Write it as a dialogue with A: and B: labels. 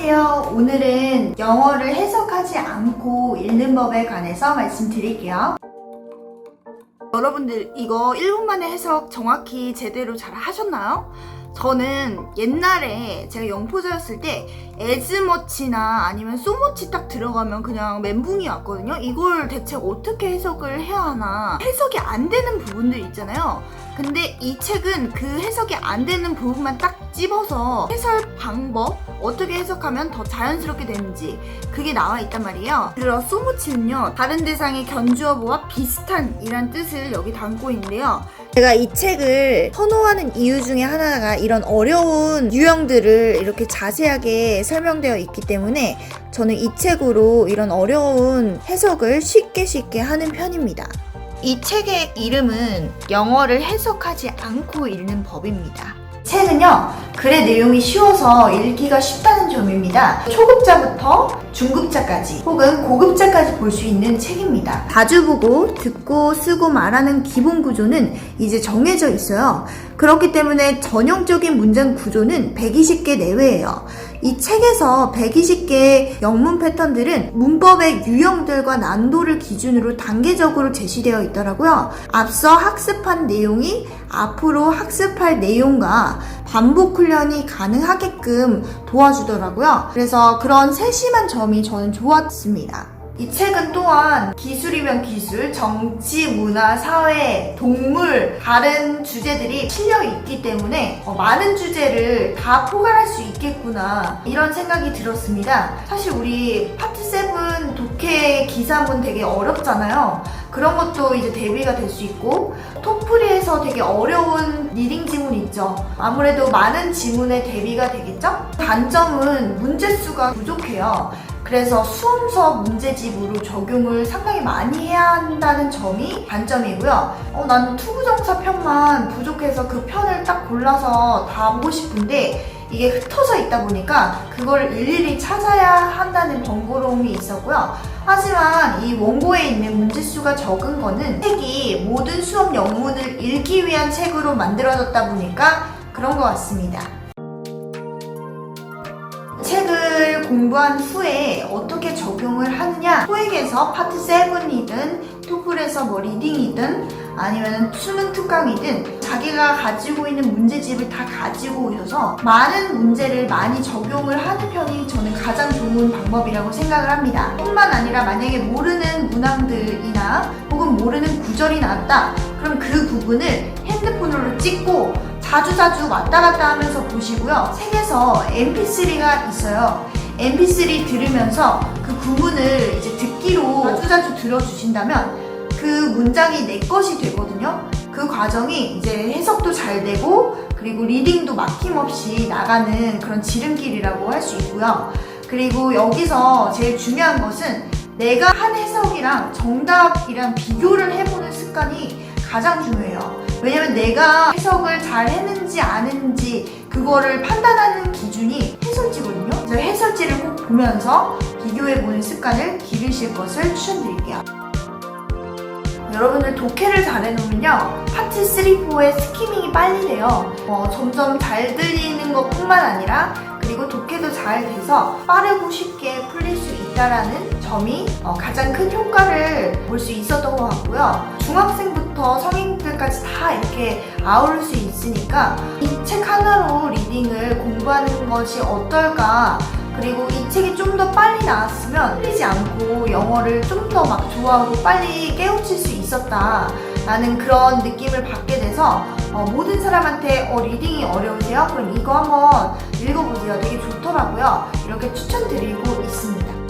A: 안녕하세요. 오늘은 영어를 해석하지 않고 읽는 법에 관해서 말씀드릴게요. 여러분들 이거 1분 만에 해석 정확히 제대로 잘 하셨나요? 저는 옛날에 제가 영포자였을 때 에즈머치나 아니면 소머치 딱 들어가면 그냥 멘붕이 왔거든요. 이걸 대체 어떻게 해석을 해야 하나 해석이 안 되는 부분들 있잖아요. 근데 이 책은 그 해석이 안 되는 부분만 딱 집어서 해설 방법 어떻게 해석하면 더 자연스럽게 되는지 그게 나와 있단 말이에요. 들어 소무치는요 다른 대상의 견주어보와 비슷한 이란 뜻을 여기 담고 있는데요. 제가 이 책을 선호하는 이유 중에 하나가 이런 어려운 유형들을 이렇게 자세하게 설명되어 있기 때문에 저는 이 책으로 이런 어려운 해석을 쉽게 쉽게 하는 편입니다. 이 책의 이름은 영어를 해석하지 않고 읽는 법입니다. 책은요, 글의 내용이 쉬워서 읽기가 쉽다는 점입니다. 초급자부터 중급자까지 혹은 고급자까지 볼 수 있는 책입니다. 자주 보고 듣고 쓰고 말하는 기본 구조는 이제 정해져 있어요. 그렇기 때문에 전형적인 문장 구조는 120개 내외예요. 이 책에서 120개의 영문 패턴들은 문법의 유형들과 난도를 기준으로 단계적으로 제시되어 있더라고요. 앞서 학습한 내용이 앞으로 학습할 내용과 반복 훈련이 가능하게끔 도와주더라고요. 그래서 그런 세심한 점이 저는 좋았습니다. 이 책은 또한 기술이면 기술, 정치, 문화, 사회, 동물, 다른 주제들이 실려 있기 때문에 어, 많은 주제를 다 포괄할 수 있겠구나 이런 생각이 들었습니다. 사실 우리 파트 7 독해 기사문 되게 어렵잖아요. 그런 것도 이제 대비가 될 수 있고 토플에서 되게 어려운 리딩 지문 있죠. 아무래도 많은 지문에 대비가 되겠죠? 단점은 문제 수가 부족해요. 그래서 수험서 문제집으로 적용을 상당히 많이 해야 한다는 점이 단점이고요. 어, 나는 투부정사 편만 부족해서 그 편을 딱 골라서 다 보고 싶은데 이게 흩어져 있다 보니까 그걸 일일이 찾아야 한다는 번거로움이 있었고요. 하지만 이 원고에 있는 문제수가 적은 거는 책이 모든 수업 영문을 읽기 위한 책으로 만들어졌다 보니까 그런 것 같습니다. 공부한 후에 어떻게 적용을 하느냐 토익에서 파트 7이든 토플에서 뭐 리딩이든 아니면 수능 특강이든 자기가 가지고 있는 문제집을 다 가지고 오셔서 많은 문제를 많이 적용을 하는 편이 저는 가장 좋은 방법이라고 생각을 합니다. 뿐만 아니라 만약에 모르는 문항들이나 혹은 모르는 구절이 나왔다 그럼 그 부분을 핸드폰으로 찍고 자주자주 왔다 갔다 하면서 보시고요. 책에서 mp3가 있어요. Mp3 들으면서 그 구문을 이제 듣기로 자주자주 들어주신다면 그 문장이 내 것이 되거든요. 그 과정이 이제 해석도 잘 되고 그리고 리딩도 막힘없이 나가는 그런 지름길이라고 할 수 있고요. 그리고 여기서 제일 중요한 것은 내가 한 해석이랑 정답이랑 비교를 해보는 습관이 가장 중요해요. 왜냐면 내가 해석을 잘 했는지 안 했는지 그거를 판단하는 기준이 보면서 비교해보는 습관을 기르실 것을 추천드릴게요. 여러분들 독해를 잘 해놓으면요 파트 3, 4의 스키밍이 빨리 돼요 어, 점점 잘 들리는 것 뿐만 아니라 그리고 독해도 잘 돼서 빠르고 쉽게 풀릴 수 있다라는 점이 어, 가장 큰 효과를 볼 수 있었던 것 같고요 중학생부터 성인들까지 다 이렇게 아우를 수 있으니까 이 책 하나로 리딩을 공부하는 것이 어떨까 그리고 이 책이 좀 더 빨리 나왔으면 틀리지 않고 영어를 좀 더 막 좋아하고 빨리 깨우칠 수 있었다 라는 그런 느낌을 받게 돼서 어, 모든 사람한테 어, 리딩이 어려우세요? 그럼 이거 한번 읽어보세요. 되게 좋더라고요. 이렇게 추천드리고 있습니다